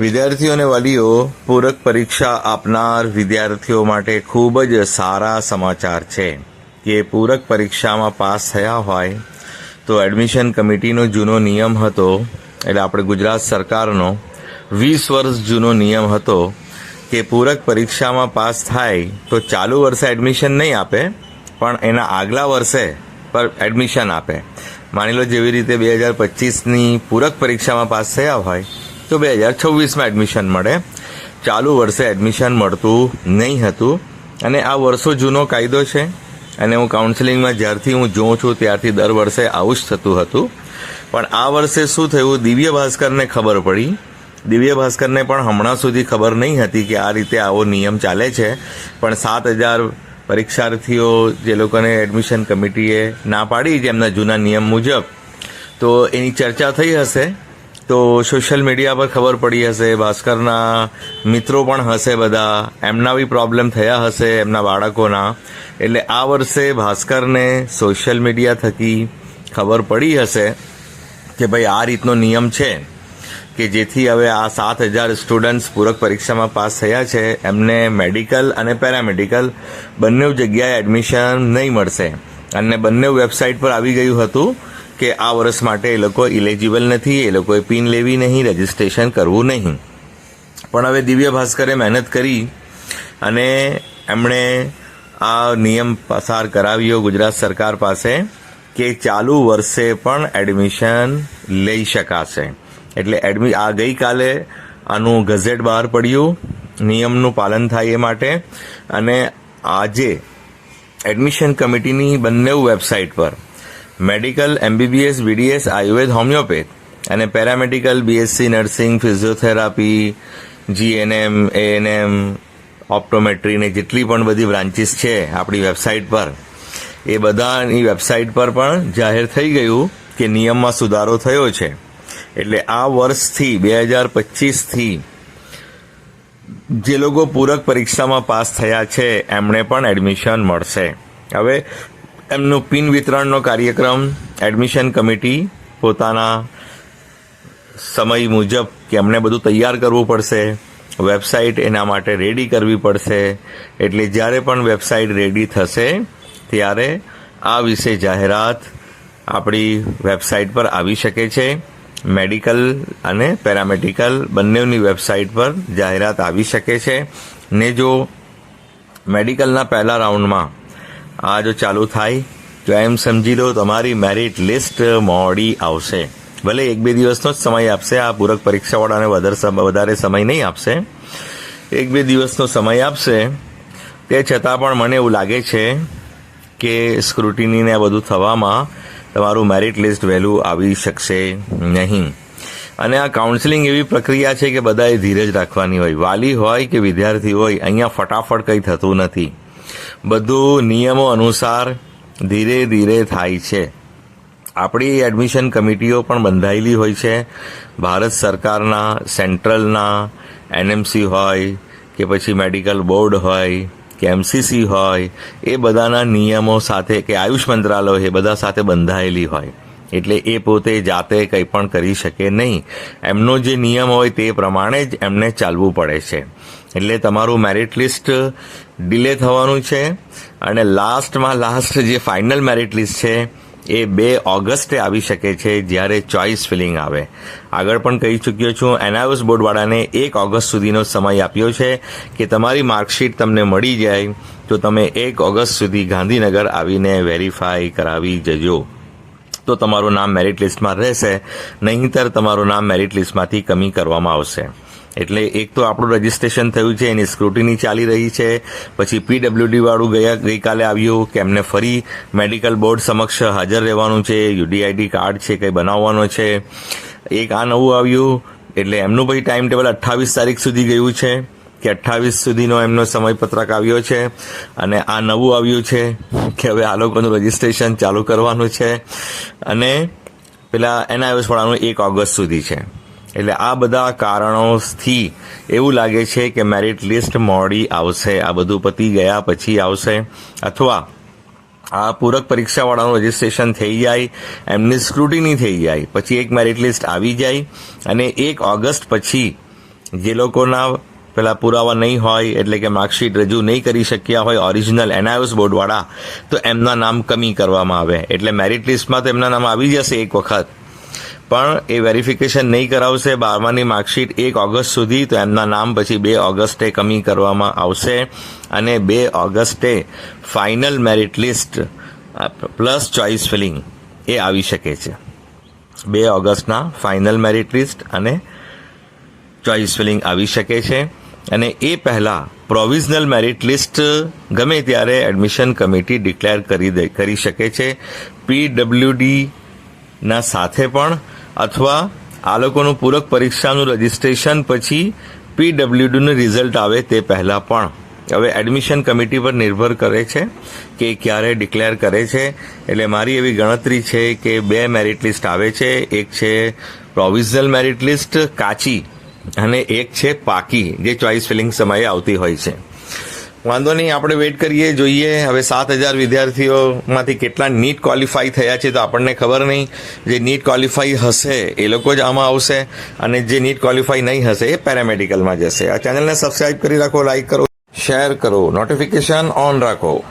વિદ્યાર્થીઓ અને વાલીઓ, પૂરક પરીક્ષા આપનાર વિદ્યાર્થીઓ માટે ખૂબ જ સારા સમાચાર છે કે પૂરક પરીક્ષામાં પાસ થયા હોય તો એડમિશન કમિટીનો જૂનો નિયમ હતો, એટલે આપણે ગુજરાત સરકારનો વીસ વર્ષ જૂનો નિયમ હતો કે પૂરક પરીક્ષામાં પાસ થાય તો ચાલુ વર્ષે એડમિશન નહીં આપે, પણ એના આગલા વર્ષે પર એડમિશન આપે. માની લો જેવી રીતે બે હજાર પચીસની પૂરક પરીક્ષામાં પાસ થયા હોય તો બે હજાર છવ્વીસમાં એડમિશન મળે. ચાલુ વર્ષે એડમિશન મળતું નહીં હતું. અને આ વર્ષો જૂનો કાયદો છે. અને હું કાઉન્સિલિંગમાં જ્યારથી હું જોઉં છું, ત્યારથી દર વર્ષે આવું જ થતું હતું. પણ આ વર્ષે શું થયું? દિવ્ય ભાસ્કરને ખબર પડી. દિવ્ય ભાસ્કરને પણ હમણાં સુધી ખબર નહીં હતી કે આ રીતે આવો નિયમ ચાલે છે. પણ સાત હજાર પરીક્ષાર્થીઓ જે લોકોને એડમિશન કમિટીએ ના પાડી, જેમના જૂના નિયમ મુજબ, તો એની ચર્ચા થઈ હશે. તો સોશિયલ મીડિયા પર ખબર પડી હશે, ભાસ્કરના મિત્રો પણ હશે બધા, એમના બી પ્રોબ્લેમ થયા હશે એમના બાળકોના. એટલે આ વર્ષે ભાસ્કરને સોશિયલ મીડિયા થકી ખબર પડી હશે કે ભાઈ આ રીતનો નિયમ છે કે જેથી હવે આ સાત હજાર સ્ટુડન્ટ્સ પૂરક પરીક્ષામાં પાસ થયા છે, એમને મેડિકલ અને પેરામેડિકલ બંને જગ્યાએ એડમિશન નહીં મળશે. અને બંને વેબસાઇટ પર આવી ગયું હતું કે આ વર્ષ માટે એ લોકો ઇલેજિબલ નથી, એ લોકોએ પિન લેવી નહીં રજીસ્ટ્રેશન કરવું નહીં. પણ હવે દિવ્ય ભાસ્કરે મહેનત કરી અને એમણે આ નિયમ પસાર કરાવ્યો ગુજરાત સરકાર પાસે કે ચાલુ વર્ષે પણ એડમિશન લઈ શકાશે. એટલે એડમિ આ ગઈકાલે આનું ગઝેટ બહાર પડ્યું, નિયમનું પાલન થાય એ માટે. અને આજે એડમિશન કમિટીની બંને વેબસાઇટ પર medical, MBBS, BDS, Ayurveda, homeopath અને paramedical BSc nursing, physiotherapy GNM ANM ઓપ્ટોમેટ્રીને જેટલી પણ બધી બ્રાન્ચીસ છે આપણી વેબસાઇટ પર, એ બધાની વેબસાઇટ પર પણ જાહેર થઈ ગયું કે નિયમમાં સુધારો થયો છે. એટલે આ વર્ષથી, બે હજાર પચીસથી જે લોકો પૂરક પરીક્ષામાં પાસ થયા છે, એમણે પણ એડમિશન મળશે. હવે એમનું પિન વિતરણનો કાર્યક્રમ, એડમિશન કમિટી, પોતાના સમય મુજબ કે એમને બધું તૈયાર કરવું પડશે, વેબસાઇટ એના માટે રેડી કરવી પડશે, એટલે જ્યારે પણ વેબસાઇટ રેડી થશે, ત્યારે આ વિશે જાહેરાત આપણી વેબસાઇટ પર આવી શકે છે. મેડિકલ અને પેરામેડિકલ બંનેની વેબસાઇટ પર જાહેરાત આવી શકે છે. ને જો મેડિકલના પહેલા રાઉન્ડમાં આ જો ચાલુ થાય, તો એમ સમજી લો તમારી મેરિટ લિસ્ટ મોડી આવશે. ભલે એક બે દિવસનો જ સમય આપશે, આ પૂરક પરીક્ષાવાળાને વધારે સમય નહીં આપશે. એક બે દિવસનો સમય આપશે, તે છતાં પણ મને એવું લાગે છે કે સ્ક્રુટિનીને આ બધું થવામાં તમારું મેરિટ લિસ્ટ વહેલું આવી શકશે નહીં. અને આ કાઉન્સિલિંગ એવી પ્રક્રિયા છે કે બધાએ ધીરજ રાખવાની હોય. વાલી હોય કે વિદ્યાર્થી હોય, અહીંયા ફટાફટ કંઈ થતું નથી. બધું નિયમો અનુસાર ધીરે ધીરે થાય છે. આપણી એડમિશન કમિટીઓ પણ બંધાયેલી હોય છે. ભારત સરકારના, સેન્ટ્રલના, એનએમસી હોય, કે પછી મેડિકલ બોર્ડ હોય, કે એમસીસી હોય, એ બધાના નિયમો સાથે, કે આયુષ મંત્રાલય એ બધા સાથે બંધાયેલી હોય. એટલે એ પોતે જાતે કંઈ પણ કરી શકે નહીં. એમનો જે નિયમ હોય તે પ્રમાણે જ એમને ચાલવું પડે છે. એટલે તમારું મેરિટ લિસ્ટ ડિલે થવાનું છે અને લાસ્ટમાં લાસ્ટ જે ફાઇનલ મેરિટ લિસ્ટ છે એ બે ઓગસ્ટે આવી શકે છે જ્યારે ચોઇસ ફિલિંગ આવે. આગળ પણ કહી ચૂક્યો છું એનઆઈઓસ બોર્ડવાળાને એક ઓગસ્ટ સુધીનો સમય આપ્યો છે કે તમારી માર્કશીટ તમને મળી જાય તો તમે એક ઓગસ્ટ સુધી ગાંધીનગર આવીને વેરીફાઈ કરાવી જજો. તો તમારું નામ મેરિટ લિસ્ટમાં રહેશે, નહીંતર તમારું નામ મેરિટ લિસ્ટમાંથી કમી કરવામાં આવશે. એટલે એક તો આપણું રજીસ્ટ્રેશન થયું છે, એની સ્ક્રુટિની ચાલી રહી છે, પછી પીડબ્લ્યુડી વાળું ગયા, ગઈકાલે આવ્યું કે એમને ફરી મેડિકલ બોર્ડ સમક્ષ હાજર રહેવાનું છે યુડીઆઈડી કાર્ડ છે, કંઈ બનાવવાનો છે. એક આ નવું આવ્યું, એટલે એમનું પછી ટાઈમ ટેબલ અઠ્ઠાવીસ તારીખ સુધી ગયું છે. કે અઠ્ઠાવીસ સુધીનો એમનો સમયપત્રક આવ્યો છે અને આ નવું આવ્યું છે કે હવે આ લોકોનું રજીસ્ટ્રેશન ચાલુ કરવાનું છે. અને પેલા એના વાળાનું એક ઓગસ્ટ સુધી છે. એટલે આ બધા કારણોથી એવું લાગે છે કે મેરિટ લિસ્ટ મોડી આવશે. આ બધું પતી ગયા પછી આવશે. અથવા આ પૂરક પરીક્ષાવાળાનું રજીસ્ટ્રેશન થઈ જાય, એમની સ્ક્રુટિની થઈ જાય, પછી એક મેરિટ લિસ્ટ આવી જાય અને એક ઓગસ્ટ પછી જે લોકોના પેલા પુરાવા નહીં હોય, એટલે કે માર્કશીટ રજૂ નહીં કરી શક્યા હોય ઓરિજિનલ એનઆઈઓસ બોર્ડવાળા, તો એમના નામ કમી કરવામાં આવે. એટલે મેરિટ લિસ્ટમાં તો એમના નામ આવી જશે એક વખત. પણ એ વેરિફિકેશન નહીં કરાવશે, બારમાની માર્કશીટ એક ઓગસ્ટ સુધી, તો એમના નામ પછી બે ઓગસ્ટે કમી કરવામાં આવશે. અને બે ઓગસ્ટે final merit list plus choice filling એ આવી શકે છે. બે ઓગસ્ટના ફાઇનલ મેરિટ લિસ્ટ અને ચોઇસ ફિલિંગ આવી શકે છે. અને એ પહેલાં પ્રોવિઝનલ મેરિટ લિસ્ટ ગમે ત્યારે એડમિશન કમિટી ડિક્લેર કરી દે, કરી શકે છે. પીડબ્લ્યુડીના સાથે પણ અથવા આ લોકોનું પૂરક પરીક્ષાનું રજિસ્ટ્રેશન પછી પીડબ્લ્યુડીનું રિઝલ્ટ આવે તે પહેલાં પણ. હવે એડમિશન કમિટી પર નિર્ભર કરે છે કે ક્યારે ડિક્લેર કરે છે. એટલે મારી એવી ગણતરી છે કે બે મેરિટ લિસ્ટ આવે છે. એક છે પ્રોવિઝનલ મેરિટ લિસ્ટ, કાચી અને એક છે પાકી, જે ચોઇસ ફિલિંગ સમયે આવતી હોય છે. વાંધો નહીં, આપણે વેઇટ કરીએ, જોઈએ. હવે સાત હજાર વિદ્યાર્થીઓમાંથી કેટલા નીટ ક્વોલિફાઈ થયા છે તો આપણને ખબર નહીં. જે નીટ ક્વોલિફાઈ હશે, એ લોકો જ આમાં આવશે. અને જે નીટ ક્વોલિફાઈ નહીં હશે, એ પેરામેડિકલમાં જશે. આ ચેનલને સબસ્ક્રાઇબ કરી રાખો લાઇક કરો શેર કરો નોટિફિકેશન ઓન રાખો.